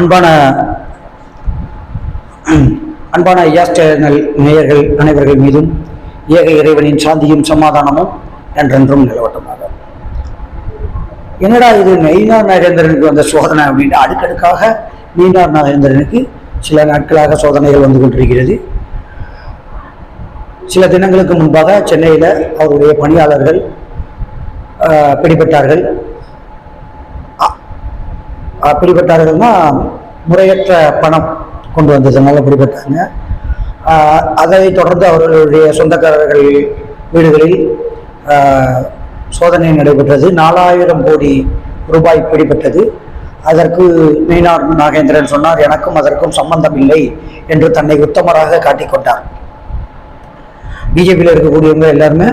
அன்பான அன்பான ஐயாஸ் சேனல் நேயர்கள் அனைவர்கள் மீதும் ஏக இறைவனின் சாந்தியும் சமாதானமும் என்றென்றும் நிலவட்டமாக. என்னடா இது நெய்னார் நரேந்திரனுக்கு வந்த சோதனை அப்படின்னு அடுக்கடுக்காக மெய்னார் நரேந்திரனுக்கு சில நாட்களாக சோதனைகள் வந்து கொண்டிருக்கிறது. சில தினங்களுக்கு முன்பாக சென்னையில் அவருடைய பணியாளர்கள் பிடிபட்டார்கள். பிடிபட்டார்கள்னா முறையற்ற பணம் கொண்டு வந்ததுனால பிடிபட்டாங்க. அதை தொடர்ந்து அவர்களுடைய சொந்தக்காரர்கள் வீடுகளில் சோதனை நடைபெற்றது. நாலாயிரம் கோடி ரூபாய் பிடிபட்டது. அதற்கு மீனார் நாகேந்திரன் சொன்னார் எனக்கும் அதற்கும் சம்பந்தம் இல்லை என்று தன்னை உத்தமராக காட்டிக்கொண்டார் பிஜேபியில் இருக்கக்கூடியவங்க எல்லாருமே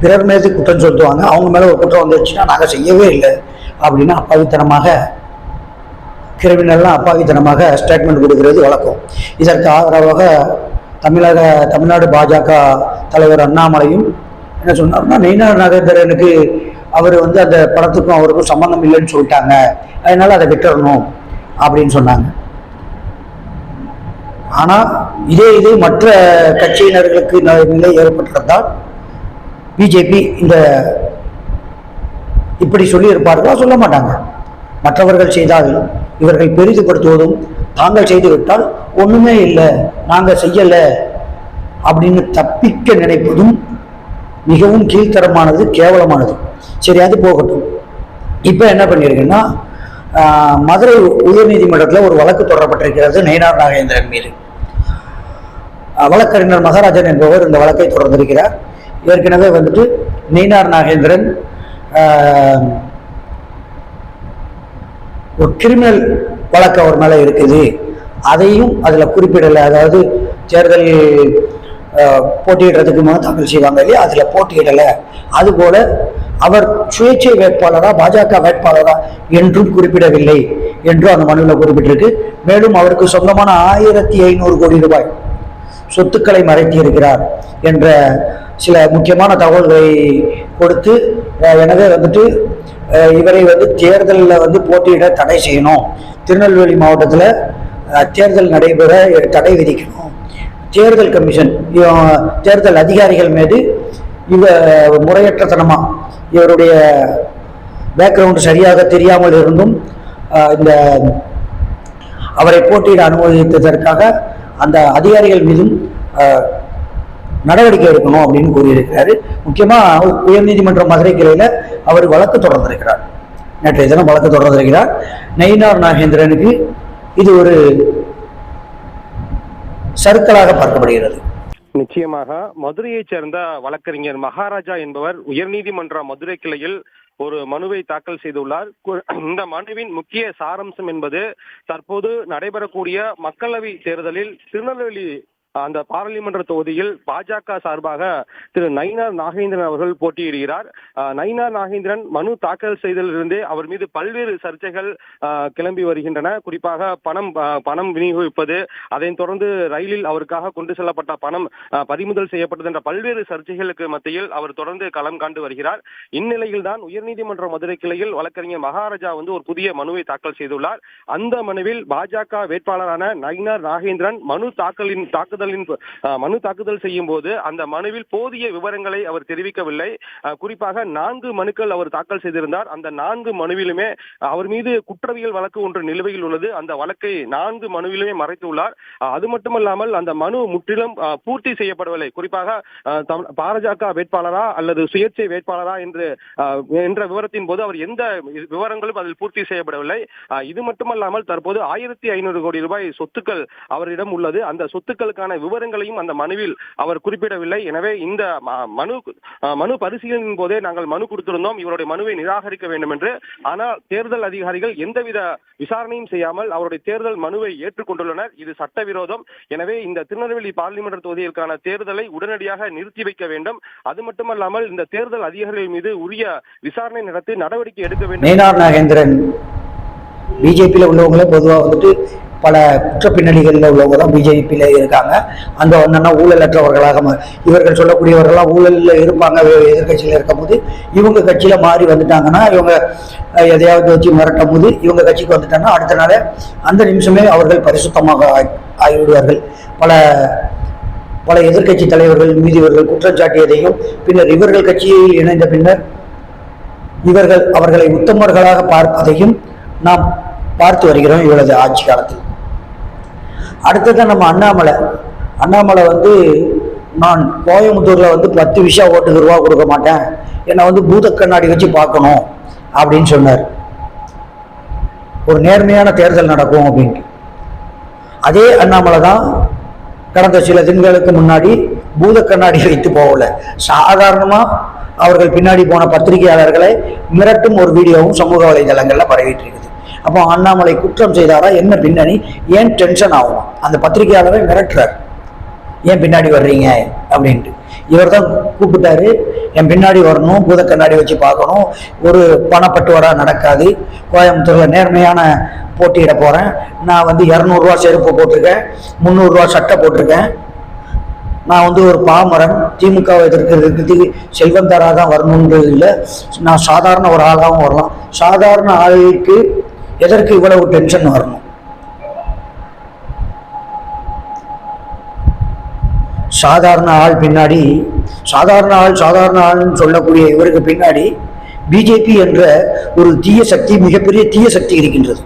பிறர் மீது குற்றம் சொல்லுவாங்க அவங்க மேலே ஒரு குற்றம் வந்துருச்சுன்னா நாங்கள் செய்யவே இல்லை அப்படின்னு அப்பாவித்தனமாக கிரிமினல்லாம் அப்பாவித்தனமாக ஸ்டேட்மெண்ட் கொடுக்கிறது வழக்கம். இதற்கு ஆதரவாக தமிழக தமிழ்நாடு பாஜக தலைவர் அண்ணாமலையும் என்ன சொன்னார்னா நெய்னார் நாகேந்திரனுக்கு அவர் வந்து அந்த படத்துக்கும் அவருக்கும் சம்மந்தம் இல்லைன்னு சொல்லிட்டாங்க. அதனால அதை விட்டுறணும் அப்படின்னு சொன்னாங்க. ஆனால் இதே இது மற்ற கட்சியினர்களுக்கு நிலை ஏற்பட்டிருந்தால் பிஜேபி இந்த இப்படி சொல்லியிருப்பார்களா சொல்ல மாட்டாங்க. மற்றவர்கள் செய்தால் இவர்கள் பெரிதுபடுத்துவதும் தாங்கள் செய்து விட்டால் ஒண்ணுமே இல்லை நாங்கள் செய்யலை அப்படின்னு தப்பிக்க நினைப்பதும் மிகவும் கீழ்த்தரமானது கேவலமானது. சரி அது போகட்டும். இப்போ என்ன பண்ணியிருக்குன்னா மதுரை உயர்நீதிமன்றத்தில் ஒரு வழக்கு தொடரப்பட்டிருக்கிறது நயினார் நாகேந்திரன் மீது. வழக்கறிஞர் மகாராஜன் என்பவர் இந்த வழக்கை தொடர்ந்திருக்கிறார். ஏற்கனவே வந்துட்டு நெய்னார் நாகேந்திரன் ஒரு கிரிமினல் வழக்கு அவர் மேலே இருக்குது. அதையும் அதில் குறிப்பிடலை. அதாவது தேர்தல் போட்டியிடுறதுக்கு மனு தாக்கல் செய்வாங்க இல்லையா? அதில் போட்டியிடலை. அதுபோல அவர் சுயேட்சை வேட்பாளரா பாஜக வேட்பாளரா என்றும் குறிப்பிடவில்லை என்றும் அந்த மனுவில் குறிப்பிட்டிருக்கு. மேலும் அவருக்கு சொந்தமான ஆயிரத்தி ஐநூறு கோடி ரூபாய் சொத்துக்களை மறைத்து இருக்கிறார் என்ற சில முக்கியமான தகவல்களை கொடுத்து எனவே வந்துட்டு இவரை வந்து தேர்தலில் வந்து போட்டியிட தடை செய்யணும். திருநெல்வேலி மாவட்டத்தில் தேர்தல் நடைபெற தடை விதிக்கணும். தேர்தல் கமிஷன் தேர்தல் அதிகாரிகள் மீது இவ முறையற்றத்தனமாக இவருடைய பேக்ரவுண்ட் சரியாக தெரியாமல் இருந்தும் இந்த அவரை போட்டியிட அனுமதித்ததற்காக அந்த அதிகாரிகள் மீதும் நடவடிக்கை எடுக்கணும் அப்படின்னு கூறியிருக்கிறாரு. முக்கியமா உயர்நீதிமன்ற மதுரை கிளையில அவர் வழக்கு தொடர்ந்திருக்கிறார். நேற்றைய தினம் வழக்கு தொடர்ந்திருக்கிறார். நயினார் நாகேந்திரனுக்கு இது ஒரு சறுக்கலாக பார்க்கப்படுகிறது. நிச்சயமாக மதுரையைச் சேர்ந்த வழக்கறிஞர் மகாராஜா என்பவர் உயர்நீதிமன்ற மதுரை கிளையில் ஒரு மனுவை தாக்கல் செய்துள்ளார். இந்த மனுவின் முக்கிய சாரம்சம் என்பது தற்போது நடைபெறக்கூடிய மக்களவை தேர்தலில் திருநெல்வேலி அந்த பாராளுமன்ற தொகுதியில் பாஜக சார்பாக திரு நயினார் நாகேந்திரன் அவர்கள் போட்டியிடுகிறார். நயினார் நாகேந்திரன் மனு தாக்கல் செய்ததிலிருந்தே அவர் மீது பல்வேறு சர்ச்சைகள் கிளம்பி வருகின்றன. குறிப்பாக பணம் பணம் விநியோகிப்பது அதைத் தொடர்ந்து ரயிலில் அவருக்காக கொண்டு செல்லப்பட்ட பணம் பறிமுதல் செய்யப்பட்டது என்ற பல்வேறு சர்ச்சைகளுக்கு மத்தியில் அவர் தொடர்ந்து களம் காண்டு வருகிறார். இந்நிலையில் தான் உயர்நீதிமன்ற மதுரை கிளையில் வழக்கறிஞர் மகாராஜா வந்து ஒரு புதிய மனுவை தாக்கல் செய்துள்ளார். அந்த மனுவில் பாஜக வேட்பாளரான நயினார் நாகேந்திரன் மனு தாக்கலின் தாக்குதல் தாக்குதலின் மனு தாக்குதல் செய்யும் போது அந்த மனுவில் போதிய விவரங்களை அவர் தெரிவிக்கவில்லை. குறிப்பாக நான்கு மனுக்கள் அவர் தாக்கல் செய்திருந்தார். அந்த நான்கு மனுவிலுமே அவர் மீது குற்றவியல் வழக்கு ஒன்று நிலுவையில் உள்ளது. அந்த வழக்கை நான்கு மனுவிலுமே மறைத்துள்ளார் அது மட்டுமல்லாமல் அந்த மனு முற்றிலும் பூர்த்தி செய்யப்படவில்லை. குறிப்பாக அஹ், வேட்பாளரா அல்லது சுயேட்சை வேட்பாளரா என்று என்ற விவரத்தின் போது அவர் எந்த விவரங்களும் அதில் பூர்த்தி செய்யப்படவில்லை. இது மட்டுமல்லாமல் தற்போது ஆயிரத்தி ஐநூறு கோடி ரூபாய் சொத்துக்கள் அவரிடம் உள்ளது. அந்த சொத்துக்களுக்கான விவரங்களையும் அந்த மனுவில் அவர் குறிப்பிடவில்லை. எனவே இந்த மனு மனு பரிசீலனையின் போதே நாங்கள் மனு கொடுத்திருந்தோம். இவருடைய மனுவை நிராகரிக்க வேண்டும் என்று ஆனால் தேர்தல் அதிகாரிகள் எந்தவித விசாரணையும் செய்யாமல் அவருடைய தேர்தல் மனுவை ஏற்றுக்கொண்டுள்ளனர். இது சட்டவிரோதம். எனவே இந்த திருநெல்வேலி பார்லிமெண்ட் தொகுதியிற்கான தேர்தலை உடனடியாக நிறுத்தி வைக்க வேண்டும். அது மட்டுமல்லாமல் இந்த தேர்தல் அதிகாரிகள் மீது உரிய விசாரணை நடத்தி நடவடிக்கை எடுக்க வேண்டும். நாகேந்திரன். பிஜேபியில் உள்ளவங்களே பொதுவாக வந்துட்டு பல குற்ற பின்னணிகளில் உள்ளவங்க தான் பிஜேபியில் இருக்காங்க. அங்கே வந்தோன்னா ஊழலற்றவர்களாக இவர்கள் சொல்லக்கூடியவர்கள்லாம் ஊழலில் இருப்பாங்க எதிர்கட்சியில் இருக்கும்போது இவங்க கட்சியில் மாறி வந்துட்டாங்கன்னா இவங்க எதையாவது வச்சு மிரட்டும் போது இவங்க கட்சிக்கு வந்துட்டாங்கன்னா அடுத்த நாளே அந்த நிமிஷமே அவர்கள் பரிசுத்தமாக ஆகி- ஆகிவிடுவார்கள். பல பல எதிர்க்கட்சி தலைவர்கள் மீது இவர்கள் குற்றம் சாட்டியதையும் பின்னர் இவர்கள் கட்சியில் இணைந்த பின்னர் இவர்கள் அவர்களை உத்தமர்களாக பார்ப்பதையும் நாம் பார்த்து வருகிறோம் இவரது ஆட்சி காலத்தில். அடுத்தது நம்ம அண்ணாமலை. அண்ணாமலை வந்து நான் கோயம்புத்தூரில் வந்து பத்து விஷா ஓட்டுக்கு ரூபா கொடுக்க மாட்டேன். என்னை வந்து பூத கண்ணாடி வச்சு பார்க்கணும் அப்படின்னு சொன்னார். ஒரு நேர்மையான தேர்தல் நடக்கும் அப்படின்ட்டு. அதே அண்ணாமலை தான் கடந்த சில தினங்களுக்கு முன்னாடி பூத கண்ணாடி வைத்து போகல. சாதாரணமாக அவர்கள் பின்னாடி போன பத்திரிகையாளர்களை மிரட்டும் ஒரு வீடியோவும் சமூக வலைதளங்களில் பரவிட்டு இருக்குது. அப்போ அண்ணாமலை குற்றம் செய்தாரா? என்ன பின்னணி? ஏன் டென்ஷன் ஆகும்? அந்த பத்திரிகையாளரை மிரட்டுறார். ஏன் பின்னாடி வர்றீங்க? அப்படின்ட்டு. இவர் தான் கூப்பிட்டாரு. என் பின்னாடி வரணும் பூத கண்ணாடி வச்சு பார்க்கணும். ஒரு பணப்பட்டுவாடா நடக்காது. கோயம்புத்தூர்ல நேர்மையான போட்டியிட போறேன். நான் வந்து இரநூறுவா செருப்பு போட்டிருக்கேன். முந்நூறுரூவா சட்டை போட்டிருக்கேன். நான் வந்து ஒரு பாமரன். திமுகவை எதிர்க்கிறதுக்கு செல்வந்தராக தான் வரணுன்றது இல்லை. நான் சாதாரண ஒரு ஆளாகவும் வரலாம். சாதாரண ஆளுக்கு எதற்கு இவ்வளவு டென்ஷன் வரணும்? சாதாரண ஆள் பின்னாடி சாதாரண ஆள் சாதாரண ஆள்னு சொல்லக்கூடிய இவருக்கு பின்னாடி பிஜேபி என்ற ஒரு தீய சக்தி மிகப்பெரிய தீய சக்தி இருக்கின்றது.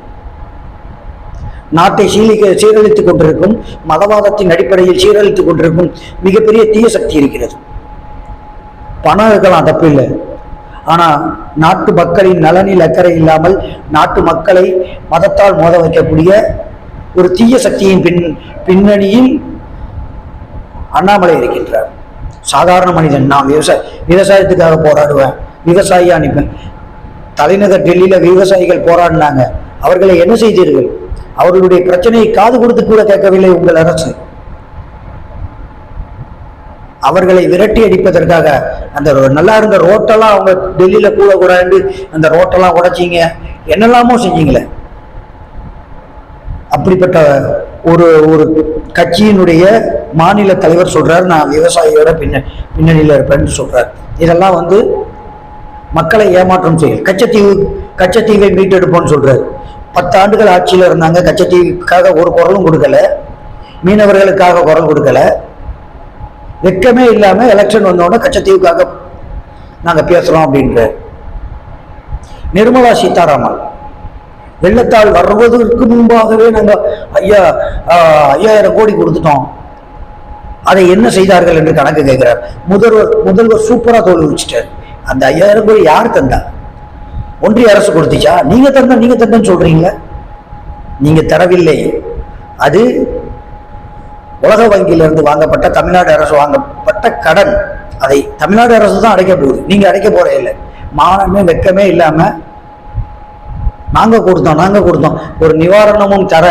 நாட்டை சீலிக்க சீரழித்துக் கொண்டிருக்கும் மதவாதத்தின் அடிப்படையில் சீரழித்துக் கொண்டிருக்கும் மிகப்பெரிய தீய சக்தி இருக்கிறது. பணம் இருக்கலாம் தப்பில்லை. ஆனால் நாட்டு மக்களின் நலனில் அக்கறை இல்லாமல் நாட்டு மக்களை மதத்தால் மோத வைக்கக்கூடிய ஒரு தீய சக்தியின் பின் பின்னணியில் அண்ணாமலை இருக்கின்றார். சாதாரண மனிதன். நான் விவசாய விவசாயத்துக்காக போராடுவேன். விவசாயியாக அனுப்பேன் தலைநகர் டெல்லியில விவசாயிகள் போராடினாங்க. அவர்களை என்ன செய்தீர்கள்? அவர்களுடைய பிரச்சனையை காது கொடுத்து கூட கேட்கவில்லை உங்கள் அரசு. அவர்களை விரட்டி அடிப்பதற்காக. அந்த ரோ- நல்லா இருந்த ரோட்டெல்லாம் அவங்க டெல்லியில் கூட கூடாண்டு அந்த ரோட்டெல்லாம் உடைச்சிங்க. என்னெல்லாமோ செஞ்சீங்களே. அப்படிப்பட்ட ஒரு ஒரு கட்சியினுடைய மாநில தலைவர் சொல்றாரு. நான் விவசாயியோட பின்ன பின்னணியில் இருப்பேன்னு சொல்கிறார் இதெல்லாம் வந்து மக்களை ஏமாற்றம் செய்யும் கச்சத்தீவு கச்சத்தீவை மீட்டெடுப்போம்னு சொல்றாரு. பத்து ஆண்டுகள் ஆட்சியில் இருந்தாங்க. கச்சத்தீவுக்காக ஒரு குரலும் கொடுக்கல. மீனவர்களுக்காக குரல் கொடுக்கல. வெக்கமே இல்லாமல் எலெக்ஷன் வந்தோடனே கச்சத்தீவுக்காக நாங்கள் பேசுகிறோம் அப்படின்ற நிர்மலா சீதாராமன். வெள்ளத்தால் வருவதற்கு முன்பாகவே நாங்கள் ஐயா ஐயாயிரம் கோடி கொடுத்துட்டோம். அதை என்ன செய்தார்கள் என்று கணக்கு கேட்கிறார். முதல்வர் முதல்வர் சூப்பராக தோல்வி வச்சுட்டார் அந்த ஐயாயிரம் கோடி யார் தந்தா? ஒன்றிய அரசு கொடுத்துச்சா? நீங்கள் தந்தா நீங்கள் தந்தேன்னு சொல்கிறீங்களா நீங்கள் தரவில்லை. அது உலக வங்கியிலிருந்து வாங்கப்பட்ட தமிழ்நாடு அரசு வாங்கப்பட்ட கடன். அதை தமிழ்நாடு அரசு தான் அடைக்க போகுது. நீங்க அடைக்க போறே இல்லை. மானமே வெக்கமே இல்லாம நாங்க கொடுத்தோம் நாங்க கொடுத்தோம். ஒரு நிவாரணமும் தர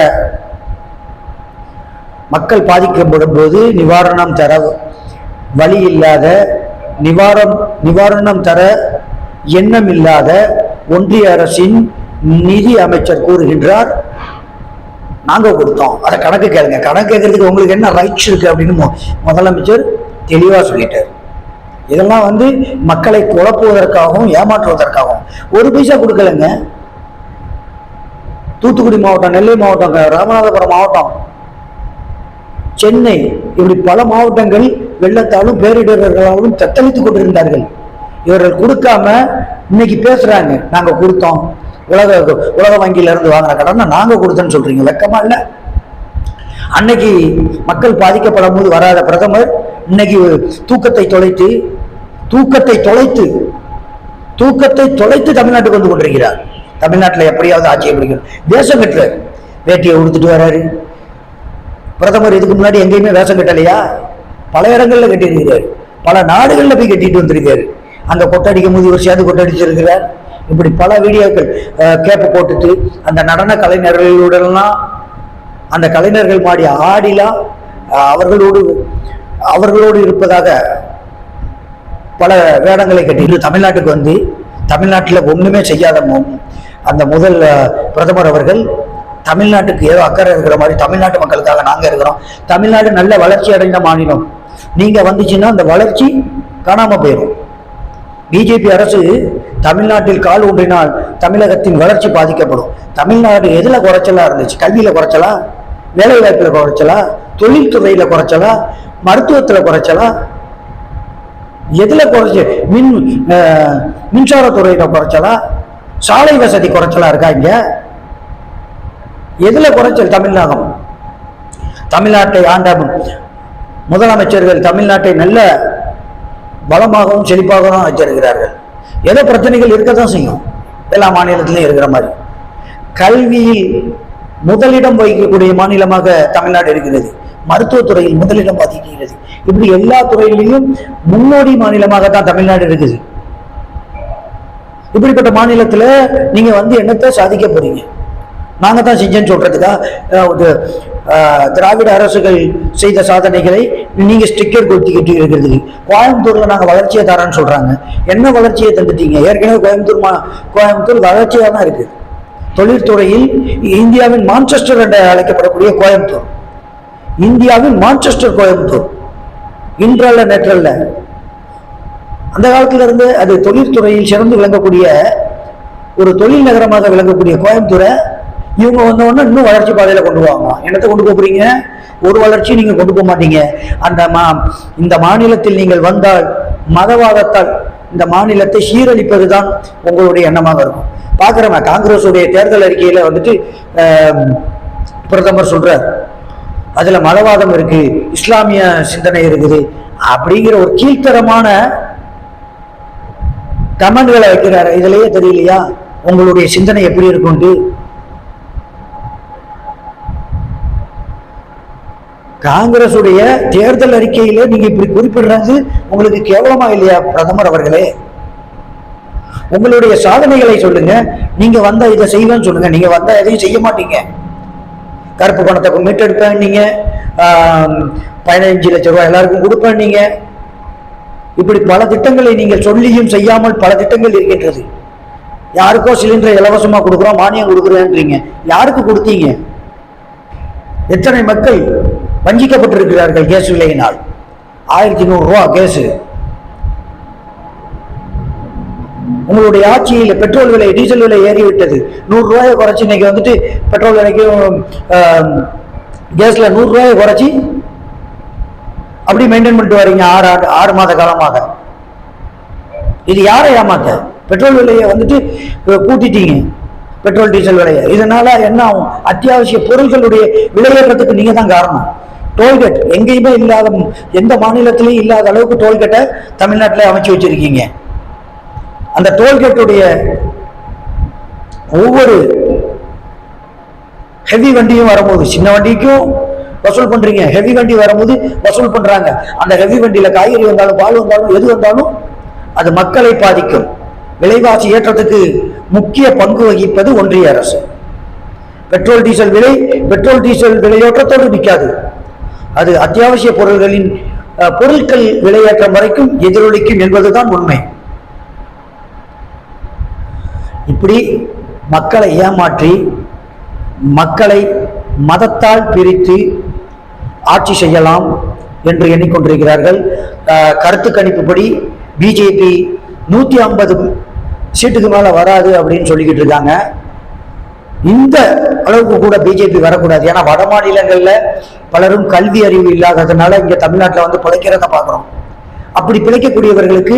மக்கள் பாதிக்கப்படும் போது நிவாரணம் தர வழி இல்லாத நிவாரணம் நிவாரணம் தர எண்ணம் இல்லாத ஒன்றிய அரசின் நிதி அமைச்சர் கூறுகின்றார். நாங்க கொடுத்தோம். அதை கணக்கு கேளுங்க. கணக்கு கேட்கறதுக்கு உங்களுக்கு என்ன ரைட்ஸ் இருக்கு அப்படின்னு முதலமைச்சர் தெளிவா சொல்லிட்டார். இதெல்லாம் வந்து மக்களை குழப்புவதற்காகவும் ஏமாற்றுவதற்காகவும். ஒரு பைசா கொடுக்கலங்க. தூத்துக்குடி மாவட்டம் நெல்லை மாவட்டம் ராமநாதபுரம் மாவட்டம். சென்னை இப்படி பல மாவட்டங்கள் வெள்ளத்தாலும் பேரிடர்களாலும் தத்தளித்துக் கொண்டிருந்தார்கள். இவர்கள் கொடுக்காம இன்னைக்கு பேசுறாங்க. நாங்க கொடுத்தோம். உலக உலக வங்கியில இருந்து வாங்கின கடனை நாங்கள் கொடுத்தோன்னு சொல்கிறீங்க வெக்கமா இல்லை. அன்னைக்கு மக்கள் பாதிக்கப்படும் போது வராத பிரதமர் இன்னைக்கு தூக்கத்தை தொலைத்து தூக்கத்தை தொலைத்து தூக்கத்தை தொலைத்து தமிழ்நாட்டுக்கு வந்து கொண்டிருக்கிறார். தமிழ்நாட்டில் எப்படியாவது ஆட்சியை பிடிக்கணும். தேசம் கட்டுறாரு வேட்டியை உடுத்துட்டு வர்றாரு பிரதமர் இதுக்கு முன்னாடி எங்கேயுமே வேஷம் கட்டலையா? பல இடங்களில் கட்டியிருக்கிறார். பல நாடுகளில் போய் கட்டிட்டு வந்திருக்காரு அங்கே கொட்டடிக்கும் போது இவர் சேர்ந்து கொட்டடிச்சிருக்கிறார் இப்படி பல வீடியோக்கள் அஹ், கேப்பு போட்டுட்டு அந்த நடன கலைஞர்களுடன்லாம் அந்த கலைஞர்கள் மாடி ஆடிலாம் அவர்களோடு அவர்களோடு இருப்பதாக பல வேடங்களை கட்டிட்டு தமிழ்நாட்டுக்கு வந்து தமிழ்நாட்டில் ஒன்றுமே செய்யாத அந்த முதல் பிரதமர் அவர்கள் தமிழ்நாட்டுக்கு ஏதோ அக்கறை இருக்கிற மாதிரி தமிழ்நாட்டு மக்களுக்காக நாங்கள் இருக்கிறோம். தமிழ்நாடு நல்ல வளர்ச்சி அடைந்த மாநிலம். நீங்கள் வந்துச்சுன்னா அந்த வளர்ச்சி காணாமல் போயிடும் பிஜேபி அரசு தமிழ்நாட்டில் கால் ஊன்றினால் தமிழகத்தின் வளர்ச்சி பாதிக்கப்படும். தமிழ்நாடு எதில் குறைச்சலா இருந்துச்சு? கல்வியில் குறைச்சலா? வேலைவாய்ப்பில் குறைச்சலா? தொழில்துறையில் குறைச்சலா? மருத்துவத்தில் குறைச்சலா? எதில் குறைச்சி? மின் மின்சாரத்துறையில் குறைச்சலா? சாலை வசதி குறைச்சலா இருக்கா இங்க? எதில் குறைச்சல் தமிழ்நாகம்? தமிழ்நாட்டை ஆண்ட முதலமைச்சர்கள் தமிழ்நாட்டை நல்ல பலமாகவும் செழிப்பாகவும் வச்சிருக்கிறார்கள் ஏதோ பிரச்சனைகள் இருக்க தான் செய்யும். எல்லா மாநிலத்திலையும் இருக்கிற மாதிரி. கல்வியில் முதலிடம் வகிக்கக்கூடிய மாநிலமாக தமிழ்நாடு இருக்கிறது. மருத்துவத்துறையில் முதலிடம் வகிக்கிறது. இப்படி எல்லா துறையிலையும் முன்னோடி மாநிலமாக தான் தமிழ்நாடு இருக்குது. இப்படிப்பட்ட மாநிலத்தில் நீங்கள் வந்து என்னத்தை சாதிக்க போறீங்க? நாங்கள் தான் செஞ்சேன்னு சொல்கிறதுக்கா ஒரு இது, திராவிட அரசுகள் செய்த சாதனைகளை நீங்கள் ஸ்டிக்கர் கொடுத்துக்கிட்டு இருக்கிறது கோயம்புத்தூரில் நாங்கள் வளர்ச்சியை தரேன்னு சொல்கிறாங்க என்ன வளர்ச்சியை தந்துட்டீங்க? ஏற்கனவே கோயம்புத்தூர் மா கோயம்புத்தூர் வளர்ச்சியாக தான் இருக்குது தொழில்துறையில் இந்தியாவின் மான்செஸ்டர் என்று அழைக்கப்படக்கூடிய கோயம்புத்தூர். இந்தியாவின் மான்செஸ்டர் கோயம்புத்தூர். இன்றல்ல நேற்றல்ல. அந்த காலத்திலிருந்து அது தொழில்துறையில் சிறந்து விளங்கக்கூடிய ஒரு தொழில் நகரமாக விளங்கக்கூடிய கோயம்புத்தூரை இவங்க வந்த உடனே இன்னும் வளர்ச்சி பாதையில கொண்டு போவாங்க என்னத்தை கொண்டு போக ஒரு வளர்ச்சி நீங்க கொண்டு போக மாட்டீங்க. அந்த மா இந்த மாநிலத்தில் நீங்கள் வந்தால் மதவாதத்தால் இந்த மாநிலத்தை சீரழிப்பது தான் உங்களுடைய எண்ணமாக இருக்கும். பார்க்குறவன் காங்கிரஸுடைய தேர்தல் அறிக்கையில் வந்துட்டு பிரதமர் சொல்கிறார் அதில் மதவாதம் இருக்குது இஸ்லாமிய சிந்தனை இருக்குது. அப்படிங்கிற ஒரு கீழ்த்தரமான கமெண்ட்களை வைக்கிறார். இதுலயே தெரியலையா? உங்களுடைய சிந்தனை எப்படி இருக்கும்ட்டு காங்கிரசுடைய தேர்தல் அறிக்கையில நீங்க இப்படி குறிப்பிடுறது உங்களுக்கு கேவலமா இல்லையா பிரதமர் அவர்களே? உங்களுடைய சாதனைகளை சொல்லுங்க. நீங்க வந்தா இதை செய்வேன்னு சொல்லுங்க. நீங்க வந்தா எதையும் செய்ய மாட்டீங்க. கருப்பு பணத்தை மீட்டெடுப்பேன் நீங்க. பதினஞ்சு லட்சம் ரூபாய் எல்லாருக்கும் கொடுப்பேன் நீங்க. இப்படி பல திட்டங்களை நீங்கள் சொல்லியும் செய்யாமல் பல திட்டங்கள் இருக்கின்றது. யாருக்கோ சிலிண்டரை இலவசமாக கொடுக்குறோம் மானியம் கொடுக்குறேன்றீங்க. யாருக்கு கொடுத்தீங்க? எத்தனை மக்கள் வஞ்சிக்கப்பட்டிருக்கிறார்கள் கேஸ் விலையினால் ஆயிரத்தி நூறு கேஸு கேஸ் உங்களுடைய ஆட்சியில் பெட்ரோல் விலை டீசல் விலை ஏறிவிட்டது. நூறு ரூபாயை குறைச்சி இன்னைக்கு வந்துட்டு பெட்ரோல் விலைக்கும் கேஸில் கேஸ்ல நூறு ரூபாயை குறைச்சி அப்படி மெயின்டைன் பண்ணிட்டு வரீங்க ஆறு ஆறு மாத காலமாக. இது யாரை ஏமாத்த? பெட்ரோல் விலையை வந்துட்டு கூட்டிட்டீங்க. பெட்ரோல் டீசல் விலையை. இதனால என்ன ஆகும்? அத்தியாவசிய பொருட்களுடைய விலையேற்றத்துக்கு நீங்க தான் காரணம். டோல்கேட் எங்கேயுமே இல்லாத எந்த மாநிலத்திலையும் இல்லாத அளவுக்கு டோல்கேட்டை தமிழ்நாட்டில் அமைச்சு வச்சிருக்கீங்க. அந்த டோல்கேட்டுடைய ஒவ்வொரு ஹெவி வண்டியும் வரும்போது சின்ன வண்டிக்கும் வசூல் பண்றீங்க. ஹெவி வண்டி வரும்போது வசூல் பண்றாங்க. அந்த ஹெவி வண்டியில காய்கறி வந்தாலும் பால் வந்தாலும் எது வந்தாலும் அது மக்களை பாதிக்கும். விலைவாசி ஏற்றத்துக்கு முக்கிய பங்கு வகிப்பது ஒன்றிய அரசு. பெட்ரோல் டீசல் விலை பெட்ரோல் டீசல் விலையேற்றத்தோடு நிற்காது அது அத்தியாவசிய பொருள்களின் பொருட்கள் விலையேற்றம் வரைக்கும் எதிரொலிக்கும் என்பதுதான் உண்மை. இப்படி மக்களை ஏமாற்றி மக்களை மதத்தால் பிரித்து ஆட்சி செய்யலாம் என்று எண்ணிக்கொண்டிருக்கிறார்கள். கருத்து கணிப்புப்படி பிஜேபி நூற்றி ஐம்பது சீட்டுக்கு மேலே வராது அப்படின்னு சொல்லிக்கிட்டு இருக்காங்க. இந்த அளவுக்கு கூட பிஜேபி வரக்கூடாது. ஏன்னா வட மாநிலங்களில் பலரும் கல்வி அறிவு இல்லாததுனால இங்கே தமிழ்நாட்டில் வந்து பிழைக்கிறத பார்க்குறோம். அப்படி பிழைக்கக்கூடியவர்களுக்கு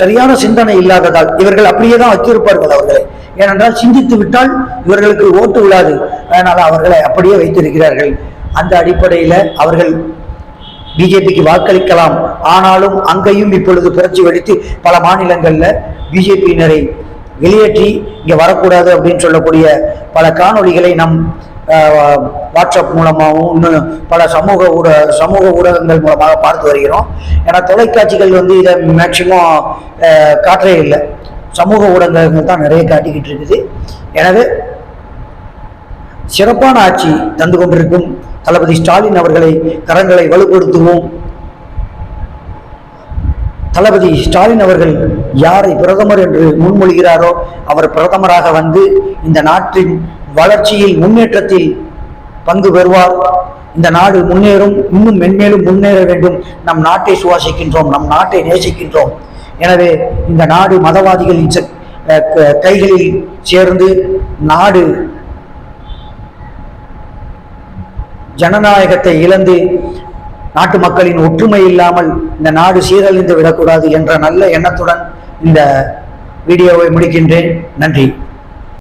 சரியான சிந்தனை இல்லாததால் இவர்கள் அப்படியே தான் வச்சிருப்பார்கள் அவர்களை. ஏனென்றால் சிந்தித்து விட்டால் இவர்களுக்கு ஓட்டு விழாது. அதனால் அவர்களை அப்படியே வைத்திருக்கிறார்கள். அந்த அடிப்படையில் அவர்கள் பிஜேபிக்கு வாக்களிக்கலாம். ஆனாலும் அங்கேயும் இப்பொழுது புரட்சி வெடித்து பல மாநிலங்களில் பிஜேபியினரை வெளியேற்றி இங்கே வரக்கூடாது அப்படின்னு சொல்லக்கூடிய பல காணொளிகளை நம் வாட்ஸ்அப் மூலமாகவும் இன்னும் பல சமூக ஊட சமூக ஊடகங்கள் மூலமாக பார்த்து வருகிறோம். ஏன்னா தொலைக்காட்சிகள் வந்து இதை மேக்சிமம் காட்டவே இல்லை. சமூக ஊடகங்கள் தான் நிறைய காட்டிக்கிட்டு இருக்குது. எனவே சிறப்பான ஆட்சி தந்து கொண்டிருக்கும் தளபதி ஸ்டாலின் அவர்களை கரங்களை வலுப்படுத்துவோம். தளபதி ஸ்டாலின் அவர்கள் யாரை பிரதமர் என்று முன்மொழிகிறாரோ அவர் பிரதமராக வந்து இந்த நாட்டின் வளர்ச்சியில் முன்னேற்றத்தில் பங்கு பெறுவார். இந்த நாடு முன்னேறும் இன்னும் மென்மேலும் முன்னேற வேண்டும். நம் நாட்டை சுவாசிக்கின்றோம் நம் நாட்டை நேசிக்கின்றோம். எனவே இந்த நாடு மதவாதிகளின் கைகளில் சேர்ந்து நாடு ஜனநாயகத்தை இழந்து நாட்டு மக்களின் ஒற்றுமை இல்லாமல் இந்த நாடு சீரழிந்து விடக்கூடாது என்ற நல்ல எண்ணத்துடன் இந்த வீடியோவை முடிக்கின்றேன். நன்றி.